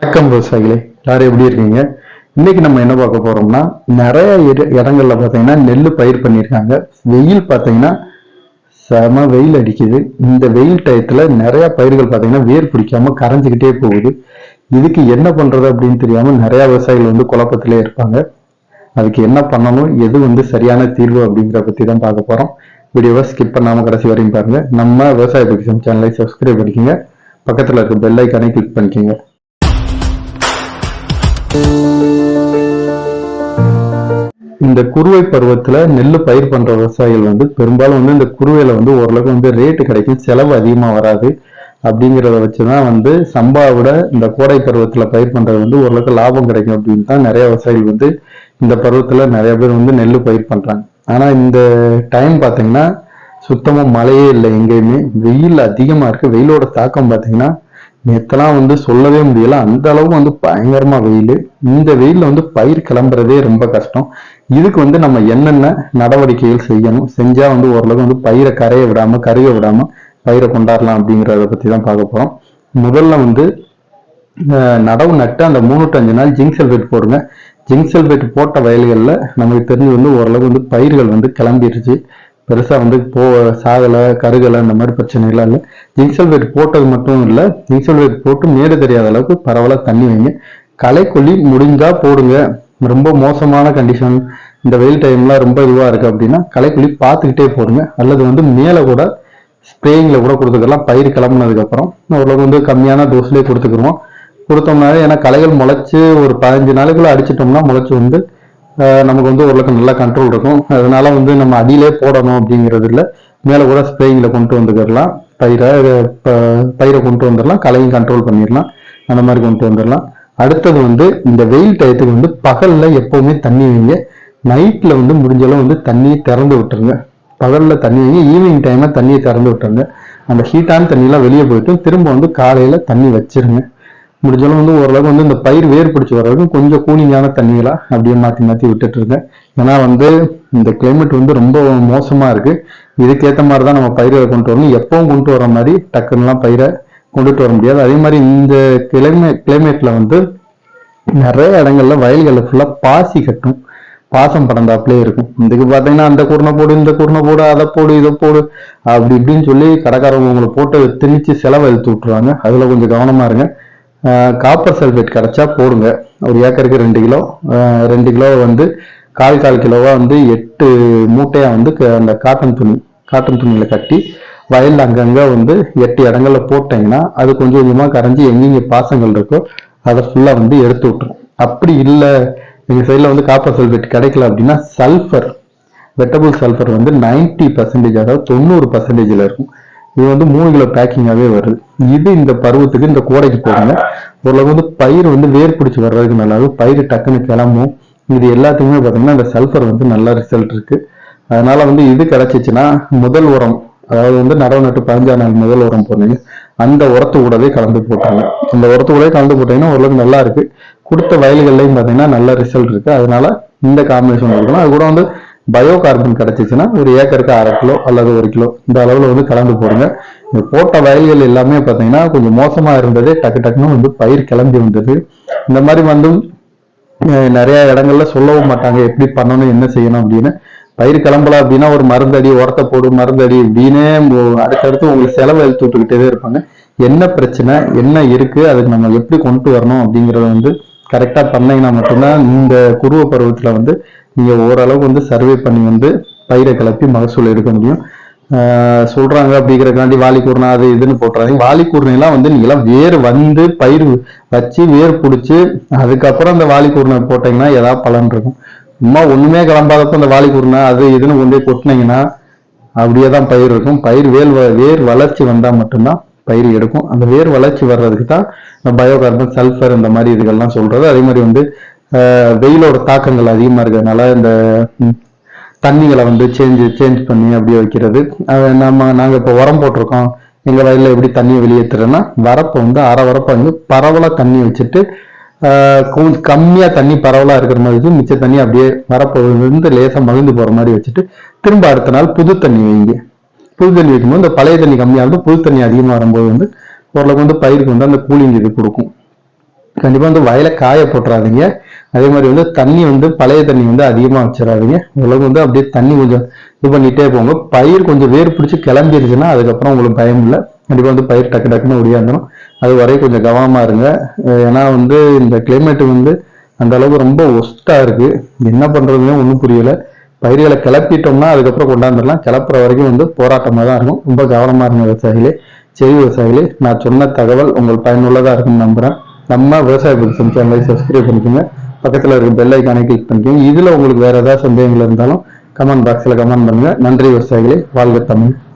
வணக்கம் விவசாயிகளே. எல்லாரும் எப்படி இருக்கீங்க? இன்னைக்கு நம்ம என்ன பார்க்க போறோம்னா நிறைய இட- இடங்கள்ல பார்த்தீங்கன்னா நெல் பயிர் பண்ணியிருக்காங்க. வெயில் பார்த்தீங்கன்னா செம வெயில் அடிக்குது. இந்த வெயில் டயத்துல நிறைய பயிர்கள் பார்த்தீங்கன்னா வேர் பிடிக்காம கரைஞ்சிக்கிட்டே போகுது. இதுக்கு என்ன பண்றது அப்படின்னு தெரியாம நிறைய விவசாயிகள் வந்து குழப்பத்திலே இருப்பாங்க. அதுக்கு என்ன பண்ணணும் எது வந்து சரியான தீர்வு அப்படிங்கிற பத்தி தான் பார்க்க போறோம். வீடியோவை ஸ்கிப் பண்ணாம கடைசி வரையும் பாருங்க. நம்ம விவசாய பக்ஷம் சேனலை சப்ஸ்கிரைப் பண்ணிக்கோங்க. பக்கத்துல இருக்க பெல் ஐக்கானே கிளிக் பண்ணிக்கோங்க. இந்த குறுவை பருவத்துல நெல் பயிர் பண்ற விவசாயிகள் வந்து பெரும்பாலும் வந்து இந்த குறுவையில வந்து ஓரளவுக்கு வந்து ரேட்டு கிடைக்கும் செலவு அதிகமா வராது அப்படிங்கிறத வச்சுதான் வந்து சம்பாவோட விட இந்த கோடை பருவத்துல பயிர் பண்றது வந்து ஓரளவுக்கு லாபம் கிடைக்கும் அப்படின்னு தான் நிறைய விவசாயிகள் வந்து இந்த பருவத்துல நிறைய பேர் வந்து நெல் பயிர் பண்றாங்க. ஆனா இந்த டைம் பாத்தீங்கன்னா சுத்தமா மழையே இல்லை எங்கேயுமே. வெயில் அதிகமா இருக்கு. வெயிலோட தாக்கம் பாத்தீங்கன்னா நேத்தெல்லாம் வந்து சொல்லவே முடியல. அந்த அளவுக்கு வந்து பயங்கரமா வெயில். இந்த வெயில்ல வந்து பயிர் கிளம்புறதே ரொம்ப கஷ்டம். இதுக்கு வந்து நம்ம என்னென்ன நடவடிக்கைகள் செய்யணும்? செஞ்சா வந்து ஓரளவுக்கு வந்து பயிரை கரைய விடாம கருக விடாம பயிரை கொண்டாடலாம் அப்படிங்கிறத பத்தி தான் பார்க்க போறோம். முதல்ல வந்து அஹ், நடவு நட்டு அந்த மூணு டு அஞ்சு நாள் ஜிங்க் சல்பேட் போடுங்க. ஜிங்க் சல்பேட் போட்ட வயல்களில் நமக்கு தெரிஞ்சு வந்து ஓரளவு வந்து பயிர்கள் வந்து கிளம்பிடுச்சு. பெருசாக வந்து போ சாகலை கருகலை அந்த மாதிரி பிரச்சனைகள்லாம் இல்லை. ஜிங்க் சல்வேட் போட்டது மட்டும் இல்லை ஜிங்க் சல்வேட் போட்டு மேடு தெரியாத அளவுக்கு பரவலாக தண்ணி வைங்க. களைக்கொல்லி முடிஞ்சால் போடுங்க. ரொம்ப மோசமான கண்டிஷன் இந்த வெயில் டைம்லாம் ரொம்ப இதுவாக இருக்குது அப்படின்னா களைக்கொல்லி பார்த்துக்கிட்டே போடுங்க. அல்லது வந்து மேலே கூட ஸ்ப்ரேயிங்கில் கூட கொடுத்துக்கலாம். பயிர் கிளம்புனதுக்கப்புறம். ஓரளவுக்கு வந்து கம்மியான டோஸ்லேயே கொடுத்துக்குருவோம். கொடுத்தோம்னாலே ஏன்னா களைகள் முளைச்சி ஒரு பதினஞ்சு நாளைக்குள்ளே அடிச்சிட்டோம்னா முளைச்சி வந்து நமக்கு வந்து ஓரளவுக்கு நல்லா கண்ட்ரோல் இருக்கும். அதனால வந்து நம்ம அடியிலே போடணும் அப்படிங்கிறது இல்லை. மேலே கூட ஸ்ப்ரேயிங்கில் கொண்டு வந்துக்கிடலாம். பயிரை ப- பயிரை கொண்டு வந்துடலாம். களையும் கண்ட்ரோல் பண்ணிடலாம். அந்த மாதிரி கொண்டு வந்துடலாம். அடுத்தது வந்து இந்த வெயில் டயத்துக்கு வந்து பகலில் எப்போவுமே தண்ணி வைங்க. நைட்டில் வந்து முடிஞ்ச அளவு வந்து தண்ணியை திறந்து விட்டுருங்க. பகலில் தண்ணி வைங்க. ஈவினிங் டைமில் தண்ணியை திறந்து விட்டுருங்க. அந்த ஹீட்டான தண்ணியெல்லாம் வெளியே போயிட்டு திரும்ப வந்து காலையில் தண்ணி வச்சிருங்க. முடிஞ்சாலும் வந்து ஓரளவுக்கு வந்து இந்த பயிர் வேர் பிடிச்சி வர கொஞ்சம் கூலிங்கான தண்ணிகளாக அப்படியே மாற்றி மாற்றி விட்டுட்டு இருக்கேன் ஏன்னா வந்து இந்த கிளைமேட் வந்து ரொம்ப மோசமாக இருக்குது இதுக்கேற்ற மாதிரி தான் நம்ம பயிரை கொண்டு வரணும். எப்பவும் கொண்டு வர மாதிரி டக்குன்னுலாம் பயிரை கொண்டுட்டு வர முடியாது. அதே மாதிரி இந்த கிளைமே கிளைமேட்டில் வந்து நிறைய இடங்கள்ல வயல்களில் ஃபுல்லாக பாசி கட்டும். பாசம் படர்ந்தாப்புலே இருக்கும். இதுக்கு பார்த்தீங்கன்னா அந்த குருணை போடு இந்த குருணை போடு அதை போடு இதை போடு அப்படி இப்படின்னு சொல்லி கடைக்காரவங்க உங்களை போட்டு திணிச்சு செலவு எழுத்து விட்டுருவாங்க. அதில் கொஞ்சம் கவனமாக இருங்க. காப்பர் சல்ஃபேட் கிடைச்சா போடுங்க. ஒரு ஏக்கருக்கு ரெண்டு கிலோ. ரெண்டு கிலோ வந்து கால் கால் கிலோவாக வந்து எட்டு மூட்டையாக வந்து க- அந்த காட்டன் துணி காட்டன் துணியில் கட்டி வயலில் அங்கங்கே வந்து எட்டு இடங்களில் போட்டிங்கன்னா அது கொஞ்சம் கொஞ்சமாக கரைஞ்சி எங்கெங்கே பாசங்கள் இருக்கோ அதை ஃபுல்லாக வந்து எடுத்து விட்டுரும். அப்படி இல்லை எங்கள் சைடில் வந்து காப்பர் சல்ஃபேட் கிடைக்கல அப்படின்னா சல்ஃபர் வெட்டபிள் சல்ஃபர் வந்து 90% பர்சன்டேஜ் அதாவது தொண்ணூறு பர்சன்டேஜில் இருக்கும். இது வந்து மூணு கிலோ பேக்கிங்காகவே வருது. இது இந்த பருவத்துக்கு இந்த கோடைக்கு போடுங்க ஓரளவு வந்து பயிர் வந்து வேர் பிடிச்சி வர்றதுக்கு நல்லா பயிர் டக்குன்னு கிளம்பும். இது எல்லாத்துக்குமே பார்த்தீங்கன்னா இந்த சல்ஃபர் வந்து நல்ல ரிசல்ட் இருக்கு. அதனால வந்து இது கிடைச்சிச்சுன்னா முதல் உரம் அதாவது வந்து நடவு நட்டு பதினஞ்சாம் நாள் முதல் உரம் போடுறீங்க. அந்த உரத்து கூடவே கலந்து போட்டாங்க அந்த உரத்து கூடவே கலந்து போட்டீங்கன்னா ஓரளவுக்கு நல்லா இருக்கு. கொடுத்த வயல்கள்லையும் பார்த்தீங்கன்னா நல்ல ரிசல்ட் இருக்கு. அதனால இந்த காம்பினேஷன் கொடுக்கணும். அது கூட வந்து பயோ கார்பன் கிடைச்சிச்சுன்னா ஒரு ஏக்கருக்கு அரை கிலோ அல்லது ஒரு கிலோ இந்த அளவுல வந்து கலந்து போடுங்க. இந்த போட்ட வயல்கள் எல்லாமே பார்த்தீங்கன்னா கொஞ்சம் மோசமா இருந்தது. டக்கு டக்குன்னு வந்து பயிர் கிளம்பி வந்தது. இந்த மாதிரி வந்து நிறைய இடங்கள்ல சொல்லவும் மாட்டாங்க எப்படி பண்ணணும் என்ன செய்யணும் அப்படின்னு. பயிர் கிளம்பல அப்படின்னா ஒரு மருந்தடி உரத்தை போடு மருந்தடி இப்படின்னு அடுத்தடுத்து உங்களுக்கு செலவு எழுத்து விட்டுக்கிட்டே இருப்பாங்க. என்ன பிரச்சனை என்ன இருக்கு அதுக்கு நம்ம எப்படி கொண்டு வரணும் அப்படிங்கறத வந்து கரெக்டா பண்ணீங்கன்னா மட்டும்தான் இந்த குருவ பருவத்துல வந்து நீங்கள் ஓரளவுக்கு வந்து சர்வே பண்ணி வந்து பயிரை கிளப்பி மகசூல் எடுக்க முடியும். ஆஹ் சொல்றாங்க அப்படிங்கிறக்காண்டி வாலிக்கூர்னா அது இதுன்னு போட்டுறாங்க. வாலிக்கூர்ணையெல்லாம் வந்து நீங்களாம் வேர் வந்து பயிர் வச்சு வேர் பிடிச்சி அதுக்கப்புறம் அந்த வாலிக்கூர்னை போட்டிங்கன்னா ஏதாவது பலன் இருக்கும். சும்மா ஒன்றுமே கிளம்பாதப்ப அந்த வாலிக்கூர்ணை அது இதுன்னு கொண்டு போய் கொட்டினீங்கன்னா அப்படியே தான் பயிர் இருக்கும். பயிர் வேல் வ- வேர் வளர்ச்சி வந்தால் மட்டும்தான் பயிர் எடுக்கும். அந்த வேர் வளர்ச்சி வர்றதுக்கு தான் பயோகார்பன் சல்ஃபர் இந்த மாதிரி இதுகள்லாம் சொல்றது. அதே மாதிரி வந்து வெயிலோட தாக்கங்கள் அதிகமாக இருக்கிறதுனால இந்த தண்ணிகளை வந்து சேஞ்ச் சேஞ்ச் பண்ணி அப்படியே வைக்கிறது. அதை நம்ம நாங்கள் இப்போ உரம் போட்டிருக்கோம். எங்கள் வயலில் எப்படி தண்ணியை வெளியேற்றுறோன்னா வரப்பை வந்து அரை வரப்பை வந்து பரவலாக தண்ணி வச்சுட்டு கொஞ்சம் கம்மியாக தண்ணி பரவலாக இருக்கிற மாதிரி வச்சு மிச்ச தண்ணி அப்படியே வரப்பை வந்து லேசாக மகிழ்ந்து போகிற மாதிரி வச்சுட்டு திரும்ப அடுத்த நாள் புது தண்ணி வைங்க. புது தண்ணி வைக்கும்போது இந்த பழைய தண்ணி கம்மியா இருக்கும் புது தண்ணி அதிகமாக வரும்போது வந்து ஓரளவுக்கு வந்து பயிருக்கு வந்து அந்த கூலிங் இது கொடுக்கும். கண்டிப்பாக வந்து வயலை காய போட்டுறாதீங்க. அதே மாதிரி வந்து தண்ணி வந்து பழைய தண்ணி வந்து அதிகமாக வச்சிடாதீங்க. உங்களுக்கு வந்து அப்படியே தண்ணி கொஞ்சம் இது பண்ணிகிட்டே போங்க. பயிர் கொஞ்சம் வேர் பிடிச்சி கிளம்பிருச்சுன்னா அதுக்கப்புறம் உங்களுக்கு பயம் இல்லை. கண்டிப்பாக வந்து பயிர் டக்கு டக்குன்னு ஒடியாந்துடும் அது வரையும் கொஞ்சம் கவனமாக இருங்க. ஏன்னா வந்து இந்த கிளைமேட் வந்து அந்த அளவுக்கு ரொம்ப ஒஸ்ட்டாக இருக்குது என்ன பண்றதுன்னு ஒன்றும் புரியலை. பயிர்களை கிளப்பிட்டோம்னா அதுக்கப்புறம் கொண்டாந்துடலாம். கிளப்புற வரைக்கும் வந்து போராட்டமாக தான் இருக்கும். ரொம்ப கவனமாக இருங்க விவசாயிகளே. செடி விவசாயிகளே நான் சொன்ன தகவல் உங்களுக்கு பயனுள்ளதாக இருக்கும்னு நம்புகிறேன் நம்ம விவசாய புதுசம் சேனலை சப்ஸ்கிரைப் பண்ணிக்கோங்க. பக்கத்தில் இருக்க பெல் ஐக்கானை கிளிக் பண்ணிக்கோங்க இதில் உங்களுக்கு வேறு ஏதாவது சந்தேகங்கள் இருந்தாலும் கமெண்ட் பாக்ஸில் கமெண்ட் பண்ணுங்கள் நன்றி விவசாயிகளே. வாழ்க தமிழ்.